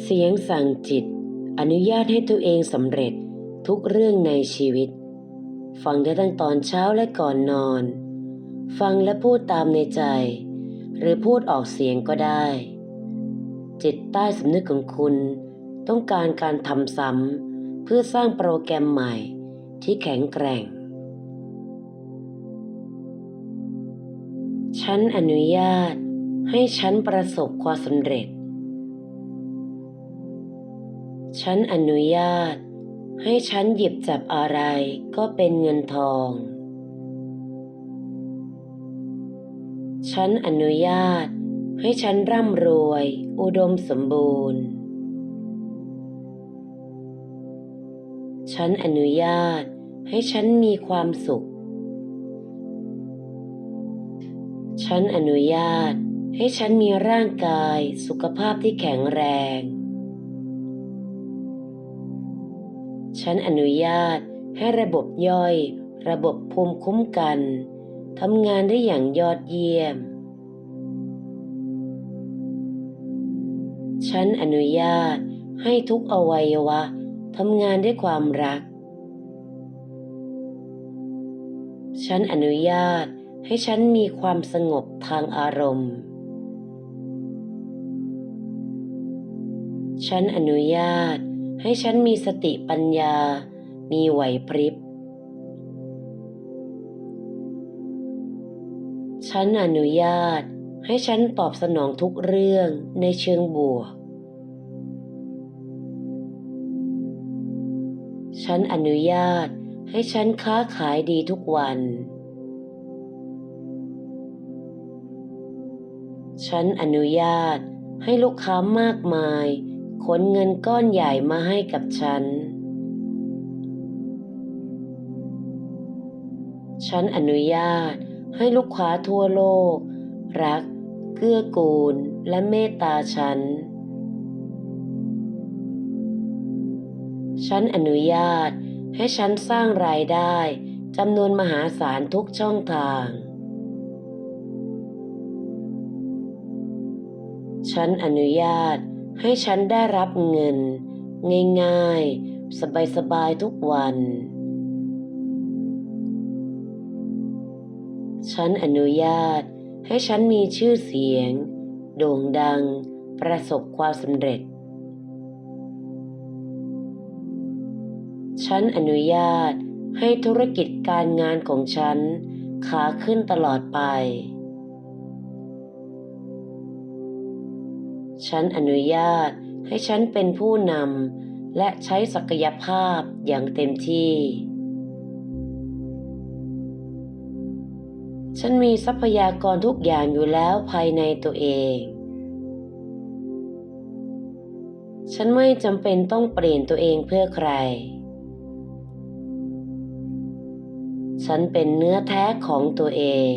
เสียงสั่งจิต อนุญาตให้ตัวเองสำเร็จทุกเรื่องในชีวิต ฟังได้ตั้งตอนเช้าและก่อนนอน ฟังและพูดตามในใจ หรือพูดออกเสียงก็ได้ จิตใต้สำนึกของคุณ ต้องการการทำซ้ำเพื่อสร้างโปรแกรมใหม่ที่แข็งแกร่ง ฉันอนุญาตให้ฉันประสบความสำเร็จ ฉันอนุญาต ให้ฉันหยิบจับอะไรก็เป็นเงินทอง ฉันอนุญาต ให้ฉันร่ำรวย อุดมสมบูรณ์ ฉันอนุญาต ให้ฉันมีความสุข ฉันอนุญาต ให้ฉันมีร่างกายสุขภาพที่แข็งแรง ฉันอนุญาตให้ระบบย่อย ระบบภูมิคุ้มกันทำงานได้อย่างยอดเยี่ยม ฉันอนุญาตให้ทุกอวัยวะทำงานด้วยความรัก ฉันอนุญาตให้ฉันมีความสงบทางอารมณ์ ฉันอนุญาต ให้ฉันมีสติปัญญา มีไหวพริบ ฉันอนุญาตให้ฉันตอบสนองทุกเรื่องในเชิงบวก ฉันอนุญาตให้ฉันค้าขายดีทุกวัน ฉันอนุญาตให้ลูกค้ามากมาย ขนเงินก้อนใหญ่มาให้กับฉัน ฉันอนุญาตให้ลูกค้าทั่วโลก รัก เกื้อกูล และเมตตาฉัน ฉันอนุญาตให้ฉันสร้างรายได้จำนวนมหาศาลทุกช่องทาง ฉันอนุญาต ให้ฉันได้รับเงิน ง่ายๆ สบายๆ ทุกวัน ฉันอนุญาตให้ฉันมีชื่อเสียง โด่งดัง ประสบความสำเร็จ ฉันอนุญาตให้ธุรกิจการงานของฉันขาขึ้นตลอดไป ฉันอนุญาตให้ฉันเป็นผู้นำและใช้ศักยภาพอย่างเต็มที่ ฉันมีทรัพยากรทุกอย่างอยู่แล้วภายในตัวเอง ฉันไม่จำเป็นต้องเปลี่ยนตัวเองเพื่อใคร ฉันเป็นเนื้อแท้ของตัวเอง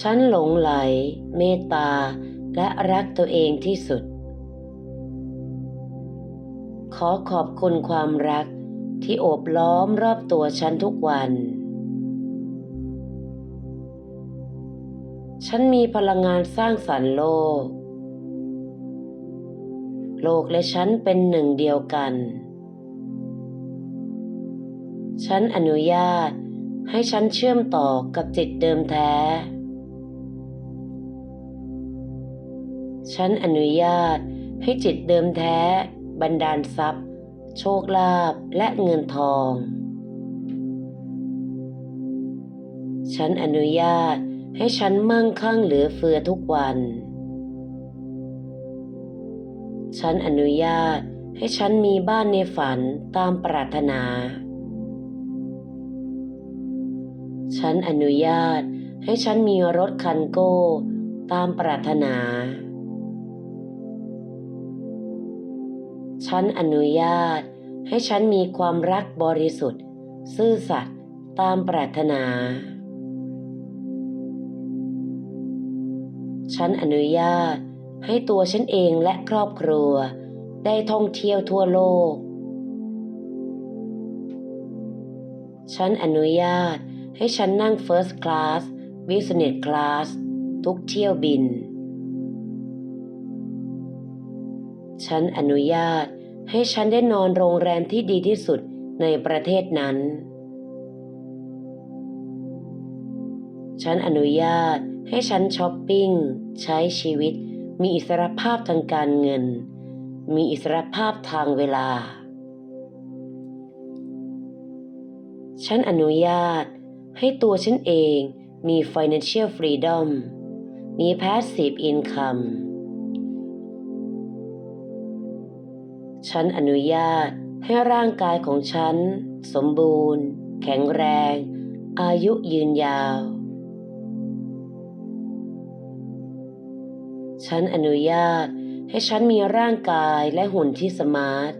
ฉันหลงไหล เมตตา และรักตัวเองที่สุด ขอขอบคุณความรักที่โอบล้อมรอบตัวฉันทุกวัน ฉันมีพลังงานสร้างสรรค์โลก โลกและฉันเป็นหนึ่งเดียวกัน ฉันอนุญาตให้ฉันเชื่อมต่อกับจิตเดิมแท้ ฉันอนุญาตให้จิตเดิมแท้ บันดาลทรัพย์ โชคลาภและเงินทอง ฉันอนุญาตให้ฉันมั่งคั่งเหลือเฟือทุกวัน ฉันอนุญาตให้ฉันมีบ้านในฝันตามปรารถนา ฉันอนุญาตให้ฉันมีรถคันโก้ตามปรารถนา ฉันอนุญาต ให้ฉันมีความรักบริสุทธิ์ ซื่อสัตย์ตามปรารถนา ฉันอนุญาตให้ตัวฉันเองและครอบครัว ได้ท่องเที่ยวทั่วโลก ฉันอนุญาตให้ฉันนั่ง First Class Business Class ทุกเที่ยวบิน ฉันอนุญาตให้ฉันได้นอนโรงแรมที่ดีที่สุดในประเทศนั้น ฉันอนุญาตให้ฉันช้อปปิ้ง ใช้ชีวิต มีอิสรภาพทางการเงิน มีอิสรภาพทางเวลา ฉันอนุญาตให้ตัวฉันเองมี financial freedom มี passive income ฉันอนุญาตให้ร่างกายของฉัน สมบูรณ์ แข็งแรง อายุยืนยาว ฉันอนุญาตให้ฉันมีร่างกายและหุ่นที่สมาร์ท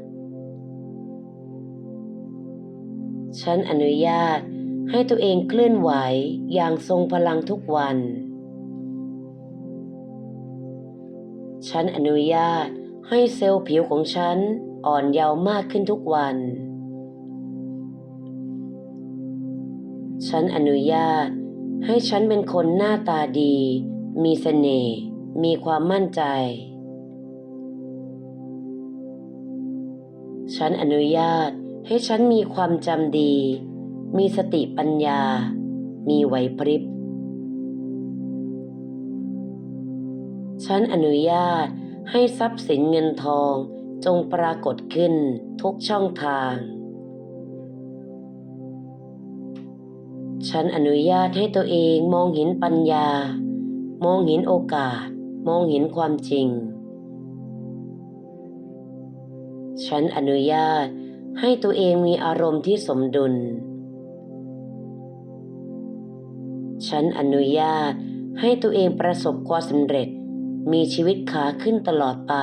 ฉันอนุญาตให้ตัวเองเคลื่อนไหวอย่างทรงพลังทุกวัน ฉันอนุญาตใให้เซลล์ผิวของฉันอ่อนเยาว์มากขึ้นทุกวัน ฉันอนุญาตให้ฉันเป็นคนหน้าตาดี มีเสน่ห์ มีความมั่นใจ ฉันอนุญาตให้ฉันมีความจำดี มีสติปัญญา มีไหวพริบ ฉันอนุญาตใให้ทรัพย์สินเงินทองจงปรากฏขึ้นทุกช่องทาง ฉันอนุญาตให้ตัวเองมองเห็นปัญญา มองเห็นโอกาส มองเห็นความจริง ฉันอนุญาตให้ตัวเองมีอารมณ์ที่สมดุล ฉันอนุญาตให้ตัวเองประสบความสำเร็จ มีชีวิตขาขึ้นตลอดไป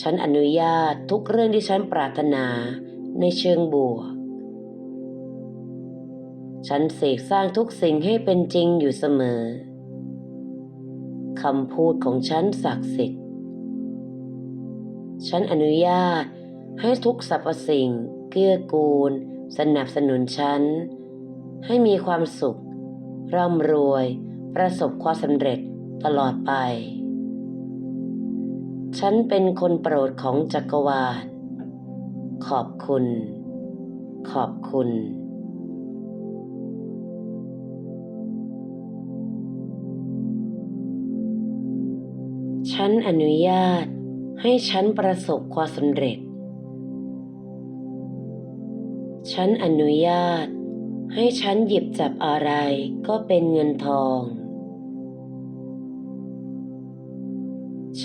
ฉันอนุญาตทุกเรื่องที่ฉันปรารถนาในเชิงบวก ฉันเสกสร้างทุกสิ่งให้เป็นจริงอยู่เสมอ คำพูดของฉันศักดิ์สิทธิ์ ฉันอนุญาตให้ทุกสรรพสิ่งเกื้อกูล สนับสนุนฉัน ให้มีความสุข ร่ำรวย ประสบความสำเร็จ ตลอดไป ฉันเป็นคนโปรดของจักรวาล ขอบคุณ ขอบคุณฉันอนุญาตให้ฉันประสบความสำเร็จ ฉันอนุญาตให้ฉันหยิบจับอะไรก็เป็นเงินทอง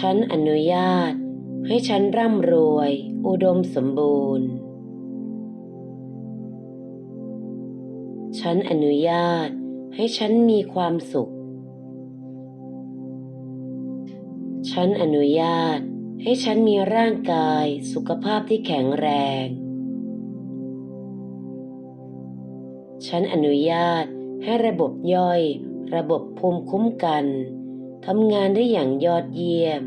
ฉันอนุญาตให้ฉันร่ำรวย อุดมสมบูรณ์ ฉันอนุญาตให้ฉันมีความสุข ฉันอนุญาตให้ฉันมีร่างกายสุขภาพที่แข็งแรง ฉันอนุญาตให้ระบบย่อย ระบบภูมิคุ้มกัน ทำงานได้อย่างยอดเยี่ยม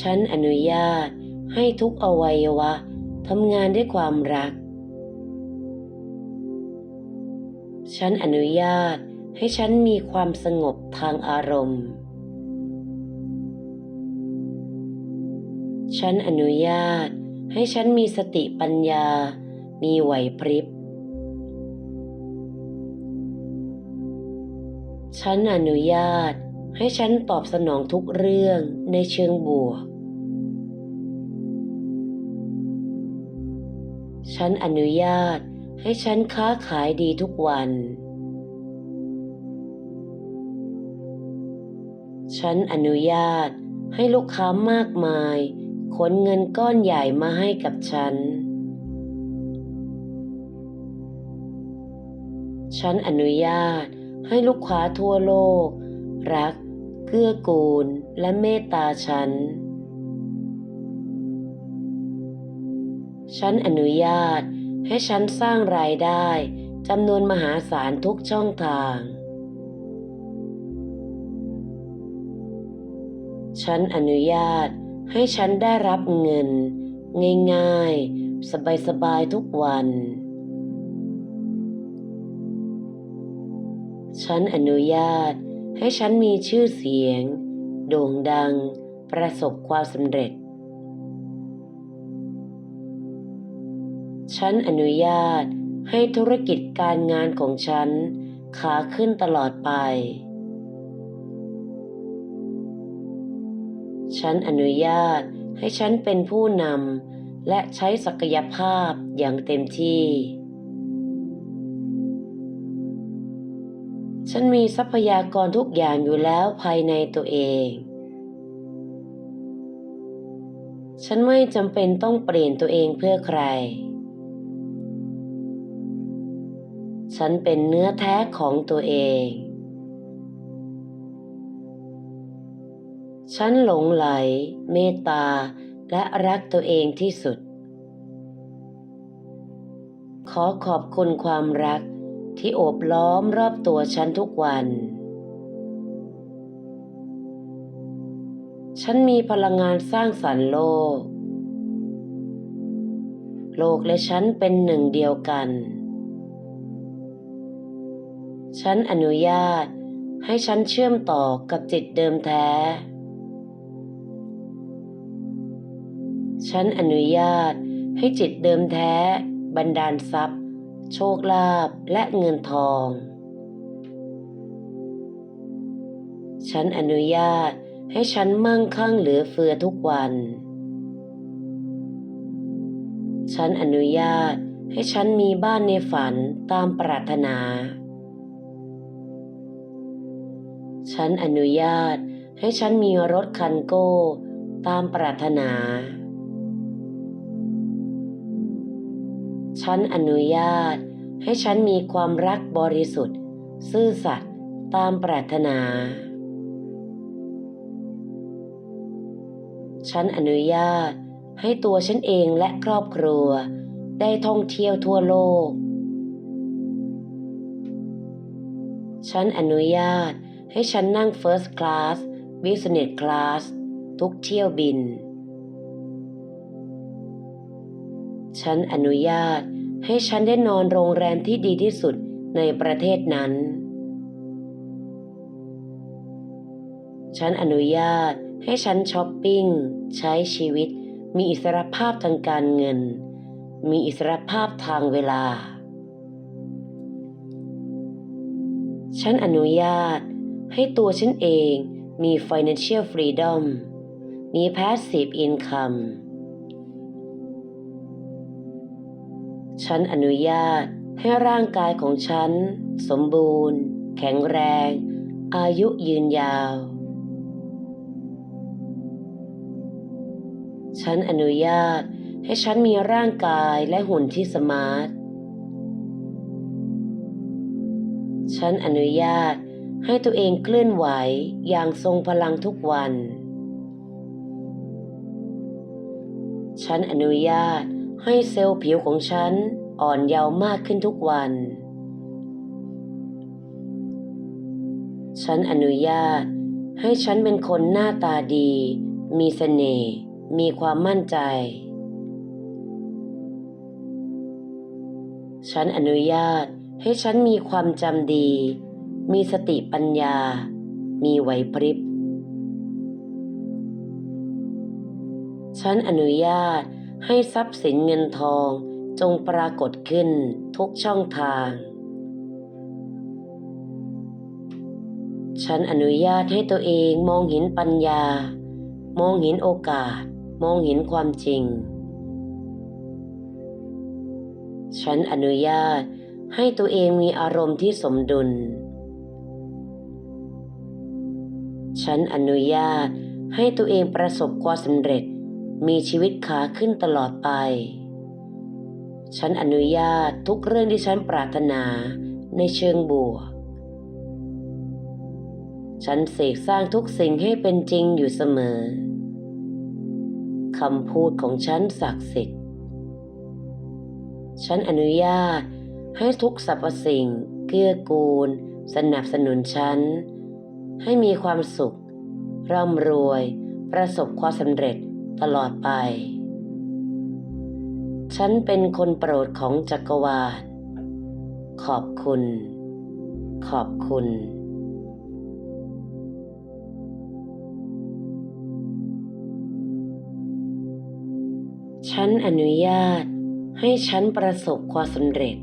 ฉันอนุญาตให้ทุกอวัยวะทำงานด้วยความรัก ฉันอนุญาตให้ฉันมีความสงบทางอารมณ์ ฉันอนุญาตให้ฉันมีสติปัญญา มีไหวพริบ ฉันอนุญาตให้ฉันตอบสนองทุกเรื่องในเชิงบวก ฉันอนุญาตให้ฉันค้าขายดีทุกวัน ฉันอนุญาตให้ลูกค้ามากมายขนเงินก้อนใหญ่มาให้กับฉัน ฉันอนุญาต ให้ลูกค้าทั่วโลก รัก เกื้อกูล และเมตตาฉัน ฉันอนุญาตให้ฉันสร้างรายได้จำนวนมหาศาลทุกช่องทาง ฉันอนุญาตให้ฉันได้รับเงิน ง่ายๆ สบายๆทุกวัน ฉันอนุญาตให้ฉันมีชื่อเสียง โด่งดัง ประสบความสำเร็จ ฉันอนุญาตให้ธุรกิจการงานของฉันขาขึ้นตลอดไป ฉันอนุญาตให้ฉันเป็นผู้นำและใช้ศักยภาพอย่างเต็มที่ ฉันมีทรัพยากรทุกอย่างอยู่แล้วภายในตัวเอง ฉันไม่จำเป็นต้องเปลี่ยนตัวเองเพื่อใคร ฉันเป็นเนื้อแท้ของตัวเอง ฉันหลงไหล เมตตา และรักตัวเองที่สุด ขอขอบคุณความรัก ที่โอบล้อมรอบตัวฉันทุกวัน ฉันมีพลังงานสร้างสรรค์โลก โลกและฉันเป็นหนึ่งเดียวกัน ฉันอนุญาตให้ฉันเชื่อมต่อกับจิตเดิมแท้ ฉันอนุญาตให้จิตเดิมแท้บันดาลทรัพย์ โชคลาภและเงินทอง ฉันอนุญาตให้ฉันมั่งคั่งเหลือเฟือทุกวัน ฉันอนุญาตให้ฉันมีบ้านในฝันตามปรารถนา ฉันอนุญาตให้ฉันมีรถคันโก้ตามปรารถนา ฉันอนุญาต ให้ฉันมีความรักบริสุทธิ์ ซื่อสัตย์ตามปรารถนา ฉันอนุญาตให้ตัวฉันเองและครอบครัว ได้ท่องเที่ยวทั่วโลก ฉันอนุญาตให้ฉันนั่ง First Class Business Class ทุกเที่ยวบิน ฉันอนุญาต ให้ฉันได้นอนโรงแรมที่ดีที่สุดในประเทศนั้น ฉันอนุญาตให้ฉันช้อปปิ้ง ใช้ชีวิต มีอิสรภาพทางการเงิน มีอิสรภาพทางเวลา ฉันอนุญาตให้ตัวฉันเองมี financial freedom มี passive income ฉันอนุญาตให้ร่างกายของฉัน สมบูรณ์ แข็งแรง อายุยืนยาว ฉันอนุญาตให้ฉันมีร่างกายและหุ่นที่สมาร์ท ฉันอนุญาตให้ตัวเองเคลื่อนไหวอย่างทรงพลังทุกวัน ฉันอนุญาต ให้เซลล์ผิวของฉันอ่อนเยาว์มากขึ้นทุกวัน ฉันอนุญาตให้ฉันเป็นคนหน้าตาดี มีเสน่ห์ มีความมั่นใจ ฉันอนุญาตให้ฉันมีความจำดี มีสติปัญญา มีไหวพริบ ฉันอนุญาตใให้ทรัพย์สินเงินทองจงปรากฏขึ้นทุกช่องทาง ฉันอนุญาตให้ตัวเองมองเห็นปัญญา มองเห็นโอกาส มองเห็นความจริง ฉันอนุญาตให้ตัวเองมีอารมณ์ที่สมดุล ฉันอนุญาตให้ตัวเองประสบความสำเร็จ มีชีวิตขาขึ้นตลอดไป ฉันอนุญาตทุกเรื่องที่ฉันปรารถนาในเชิงบวก ฉันเสกสร้างทุกสิ่งให้เป็นจริงอยู่เสมอ คำพูดของฉันศักดิ์สิทธิ์ ฉันอนุญาตให้ทุกสรรพสิ่งเกื้อกูล สนับสนุนฉัน ให้มีความสุข ร่ำรวย ประสบความสำเร็จ ตลอดไป ฉันเป็นคนโปรดของจักรวาล ขอบคุณ ขอบคุณฉันอนุญาตให้ฉันประสบความสำเร็จ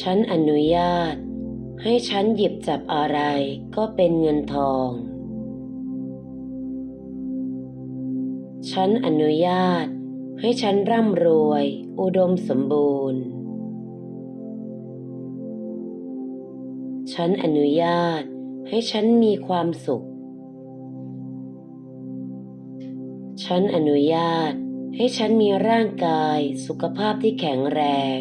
ฉันอนุญาตให้ฉันหยิบจับอะไรก็เป็นเงินทอง ฉันอนุญาตให้ฉันร่ำรวย อุดมสมบูรณ์ ฉันอนุญาตให้ฉันมีความสุข ฉันอนุญาตให้ฉันมีร่างกายสุขภาพที่แข็งแรง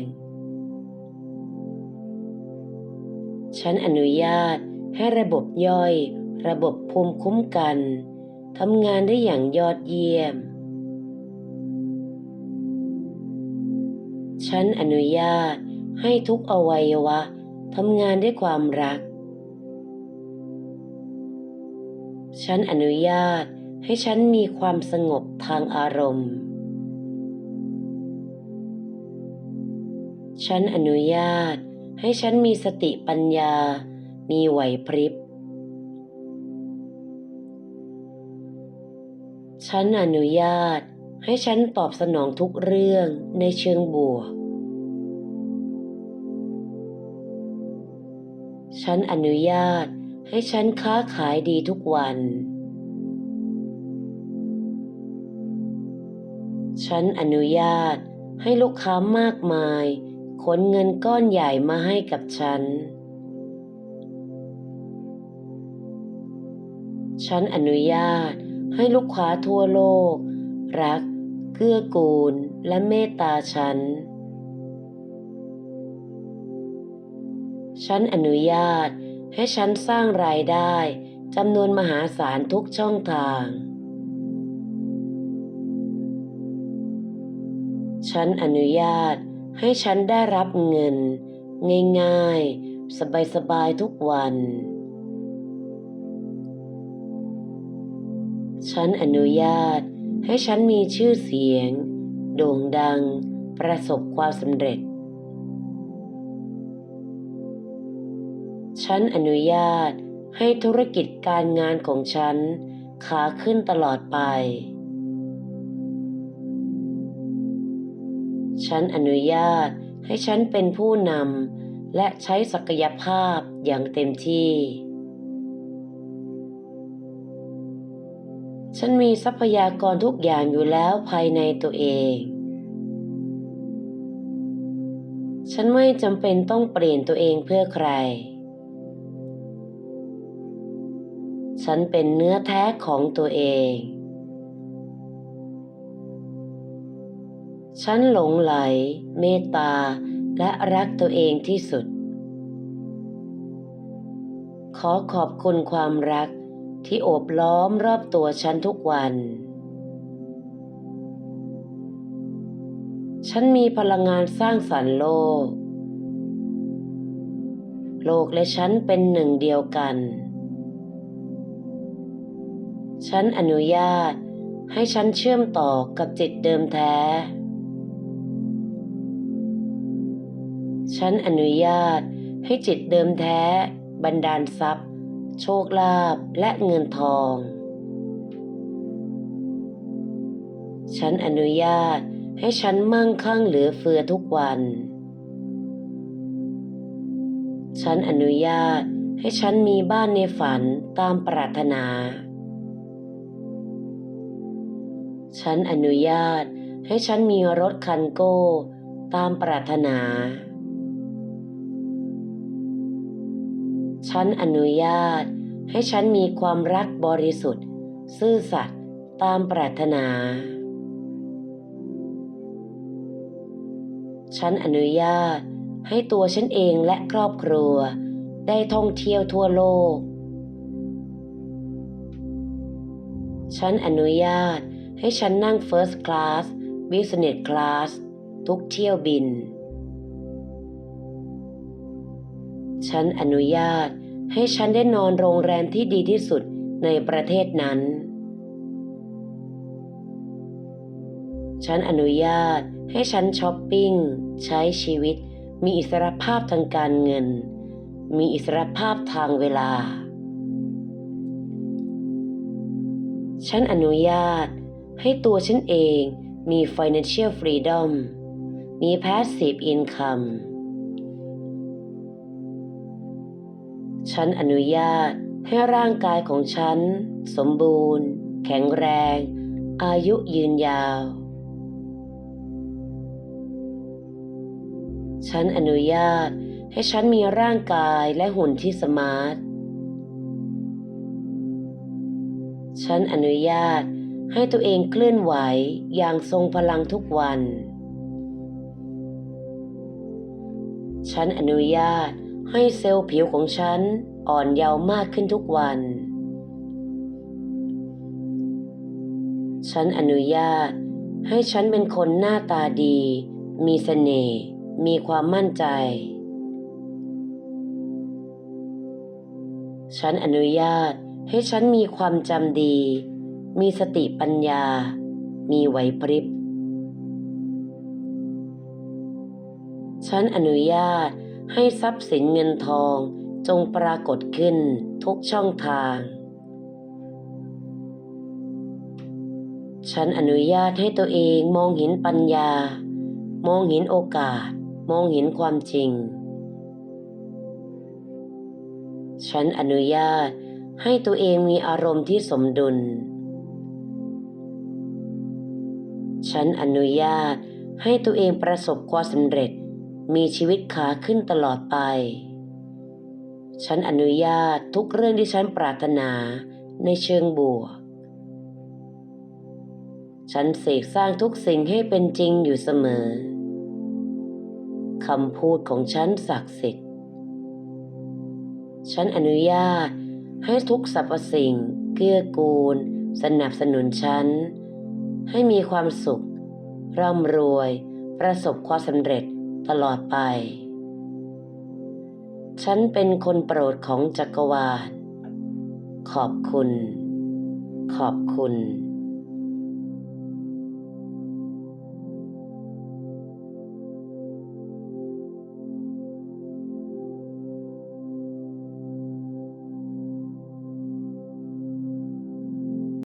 ฉันอนุญาตให้ระบบย่อย ระบบภูมิคุ้มกัน ทำงานได้อย่างยอดเยี่ยม ฉันอนุญาตให้ทุกอวัยวะทำงานด้วยความรัก ฉันอนุญาตให้ฉันมีความสงบทางอารมณ์ ฉันอนุญาตให้ฉันมีสติปัญญา มีไหวพริบ ฉันอนุญาตให้ฉันตอบสนองทุกเรื่องในเชิงบวก ฉันอนุญาตให้ฉันค้าขายดีทุกวัน ฉันอนุญาตให้ลูกค้ามากมายขนเงินก้อนใหญ่มาให้กับฉัน ฉันอนุญาต ให้ลูกค้าทั่วโลก รัก เกื้อกูล และเมตตาฉัน ฉันอนุญาตให้ฉันสร้างรายได้จำนวนมหาศาลทุกช่องทาง ฉันอนุญาตให้ฉันได้รับเงิน ง่ายๆ สบายๆทุกวัน ฉันอนุญาตให้ฉันมีชื่อเสียง โด่งดัง ประสบความสำเร็จ ฉันอนุญาตให้ธุรกิจการงานของฉันขาขึ้นตลอดไป ฉันอนุญาตให้ฉันเป็นผู้นำและใช้ศักยภาพอย่างเต็มที่ ฉันมีทรัพยากรทุกอย่างอยู่แล้วภายในตัวเอง ฉันไม่จำเป็นต้องเปลี่ยนตัวเองเพื่อใคร ฉันเป็นเนื้อแท้ของตัวเอง ฉันหลงไหล เมตตา และรักตัวเองที่สุด ขอขอบคุณความรัก ที่โอบล้อมรอบตัวฉันทุกวัน ฉันมีพลังงานสร้างสรรค์โลก โลกและฉันเป็นหนึ่งเดียวกัน ฉันอนุญาตให้ฉันเชื่อมต่อกับจิตเดิมแท้ ฉันอนุญาตให้จิตเดิมแท้บันดาลทรัพย์ โชคลาภและเงินทอง ฉันอนุญาตให้ฉันมั่งคั่งเหลือเฟือทุกวัน ฉันอนุญาตให้ฉันมีบ้านในฝันตามปรารถนา ฉันอนุญาตให้ฉันมีรถคันโก้ตามปรารถนา ฉันอนุญาต ให้ฉันมีความรักบริสุทธิ์ ซื่อสัตย์ตามปรารถนา ฉันอนุญาตให้ตัวฉันเองและครอบครัว ได้ท่องเที่ยวทั่วโลก ฉันอนุญาตให้ฉันนั่ง First Class Business Class ทุกเที่ยวบิน ฉันอนุญาตให้ฉันได้นอนโรงแรมที่ดีที่สุดในประเทศนั้น ฉันอนุญาตให้ฉันช้อปปิ้ง ใช้ชีวิต มีอิสรภาพทางการเงิน มีอิสรภาพทางเวลา ฉันอนุญาตให้ตัวฉันเองมี financial freedom มี passive income ฉันอนุญาตให้ร่างกายของฉัน สมบูรณ์ แข็งแรง อายุยืนยาว ฉันอนุญาตให้ฉันมีร่างกายและหุ่นที่สมาร์ท ฉันอนุญาตให้ตัวเองเคลื่อนไหวอย่างทรงพลังทุกวัน ฉันอนุญาต ให้เซลล์ผิวของฉันอ่อนเยาว์มากขึ้นทุกวัน ฉันอนุญาตให้ฉันเป็นคนหน้าตาดี มีเสน่ห์ มีความมั่นใจ ฉันอนุญาตให้ฉันมีความจำดี มีสติปัญญา มีไหวพริบ ฉันอนุญาต ให้ทรัพย์สินเงินทองจงปรากฏขึ้นทุกช่องทาง ฉันอนุญาตให้ตัวเองมองเห็นปัญญา มองเห็นโอกาส มองเห็นความจริง ฉันอนุญาตให้ตัวเองมีอารมณ์ที่สมดุล ฉันอนุญาตให้ตัวเองประสบความสำเร็จ มีชีวิตขาขึ้นตลอดไป ฉันอนุญาตทุกเรื่องที่ฉันปรารถนาในเชิงบวก ฉันเสกสร้างทุกสิ่งให้เป็นจริงอยู่เสมอ คำพูดของฉันศักดิ์สิทธิ์ ฉันอนุญาตให้ทุกสรรพสิ่งเกื้อกูล สนับสนุนฉัน ให้มีความสุข ร่ำรวย ประสบความสำเร็จ ตลอดไป ฉันเป็นคนโปรดของจักรวาล ขอบคุณ ขอบคุณ